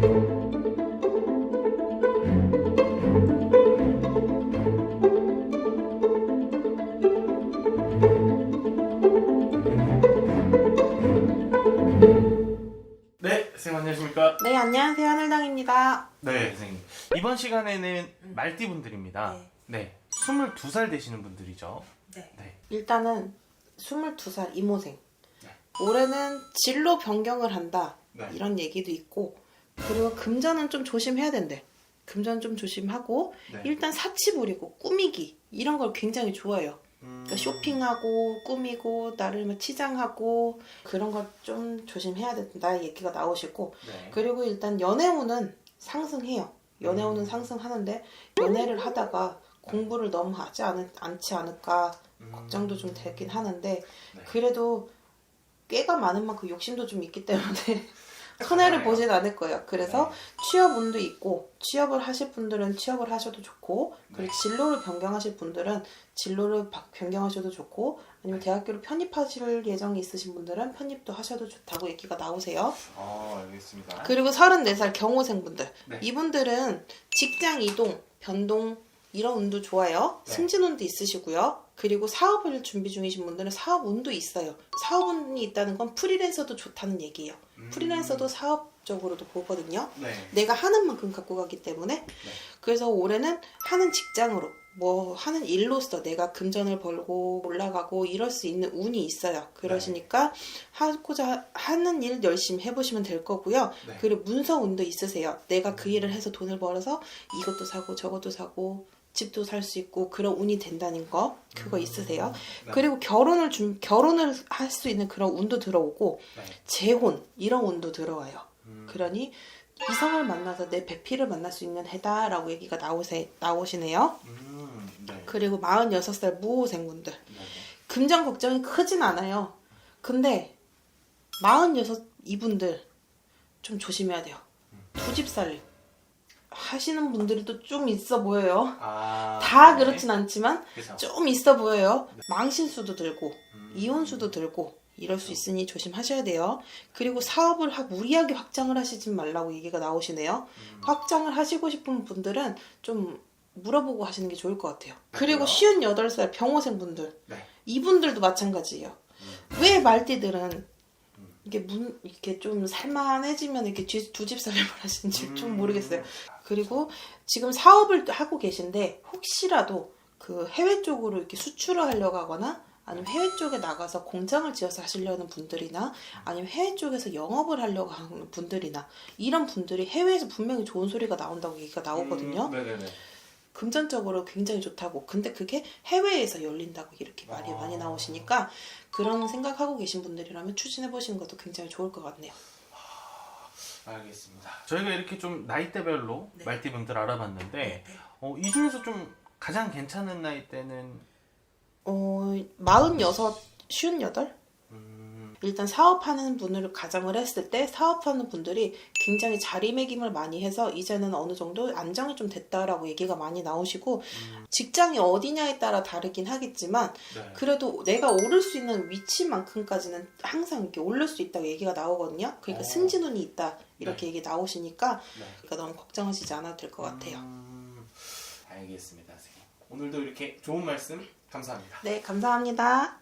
네, 선생님 안녕하십니까? 네, 안녕하세요. 하늘당입니다. 네, 선생님. 이번 시간에는 말띠 분들입니다. 네. 네. 22살 되시는 분들이죠. 네. 네. 일단은 22살 이모생. 네. 올해는 진로 변경을 한다. 네. 이런 얘기도 있고, 그리고 금전은 좀 조심해야 된대. 금전 좀 조심하고, 네. 일단 사치 부리고 꾸미기. 이런 걸 굉장히 좋아해요. 음, 그러니까 쇼핑하고, 꾸미고, 나를 뭐 치장하고, 그런 걸 좀 조심해야 된다. 얘기가 나오시고, 네. 그리고 일단 연애운은 상승해요. 연애운은 음. 상승하는데 연애를 하다가 공부를 너무 하지 않, 않지 않을까 음, 걱정도 좀 되긴 하는데 네. 그래도 꽤가 많은 만큼 욕심도 좀 있기 때문에 손해를 맞아요. 보진 않을 거예요. 그래서 네. 취업운도 있고 취업을 하실 분들은 취업을 하셔도 좋고 그리고 네. 진로를 변경하실 분들은 진로를 바- 변경하셔도 좋고 아니면 대학교를 편입하실 예정이 있으신 분들은 편입도 하셔도 좋다고 얘기가 나오세요. 어, 알겠습니다. 그리고 34살 경호생분들. 네. 이분들은 직장 이동, 변동 이런 운도 좋아요. 네. 승진 운도 있으시고요. 그리고 사업을 준비 중이신 분들은 사업 운도 있어요. 사업 운이 있다는 건 프리랜서도 좋다는 얘기예요. 음, 프리랜서도 사업적으로도 보거든요. 네. 내가 하는 만큼 갖고 가기 때문에 그래서 올해는 하는 직장으로 뭐 하는 일로서 내가 금전을 벌고 올라가고 이럴 수 있는 운이 있어요. 그러시니까 하고자 하는 일 열심히 해보시면 될 거고요. 네. 그리고 문서 운도 있으세요. 내가 그 일을 해서 돈을 벌어서 이것도 사고 저것도 사고 집도 살 수 있고 그런 운이 된다는 거 그거 음, 있으세요. 네. 그리고 결혼을 준 결혼을 할 수 있는 그런 운도 들어오고 네. 재혼 이런 운도 들어와요. 음, 그러니 이성을 만나서 내 배필을 만날 수 있는 해다라고 얘기가 나오세, 나오시네요. 음, 네. 그리고 46살 무호생분들. 네. 금전 걱정이 크진 않아요. 근데 46 이분들 좀 조심해야 돼요. 두 집 살림 하시는 분들이 또 좀 있어 보여요. 아, 다 네. 그렇진 않지만 그래서 좀 있어 보여요. 망신수도 들고 음, 이혼수도 들고 이럴 수 있으니 조심하셔야 돼요. 그리고 사업을 하- 무리하게 확장을 하시지 말라고 얘기가 나오시네요. 음, 확장을 하시고 싶은 분들은 좀 물어보고 하시는 게 좋을 것 같아요. 그리고 그래요? 58살 병호생 분들 네. 이분들도 마찬가지예요. 음. 왜 말띠들은 음. 이게 문 이렇게 좀 살만해지면 이렇게 두집 살림을 하시는지 좀 음. 모르겠어요. 그리고 지금 사업을 하고 계신데 혹시라도 그 해외 쪽으로 이렇게 수출을 하려고 하거나 아니면 해외 쪽에 나가서 공장을 지어서 하시려는 분들이나 아니면 해외 쪽에서 영업을 하려고 하는 분들이나 이런 분들이 해외에서 분명히 좋은 소리가 나온다고 얘기가 나오거든요. 음, 네네네. 금전적으로 굉장히 좋다고. 근데 그게 해외에서 열린다고 이렇게 말이 아. 많이 나오시니까 그런 생각하고 계신 분들이라면 추진해 보시는 것도 굉장히 좋을 것 같네요. 알겠습니다. 저희가 이렇게 좀 나이대별로 네. 말띠분들 알아봤는데 어, 이 중에서 좀 가장 괜찮은 나이대는 어, 46, 58? 음, 일단 사업하는 분을 가정을 했을 때 사업하는 분들이 굉장히 자리매김을 많이 해서 이제는 어느 정도 안정이 좀 됐다라고 얘기가 많이 나오시고 음, 직장이 어디냐에 따라 다르긴 하겠지만 네. 그래도 내가 오를 수 있는 위치만큼까지는 항상 이렇게 오를 수 있다고 얘기가 나오거든요. 그러니까 어. 승진운이 있다 이렇게 얘기 나오시니까 네. 그러니까 너무 걱정하시지 않아도 될 것 같아요. 음, 알겠습니다, 선생님. 오늘도 이렇게 좋은 말씀 감사합니다. 네, 감사합니다.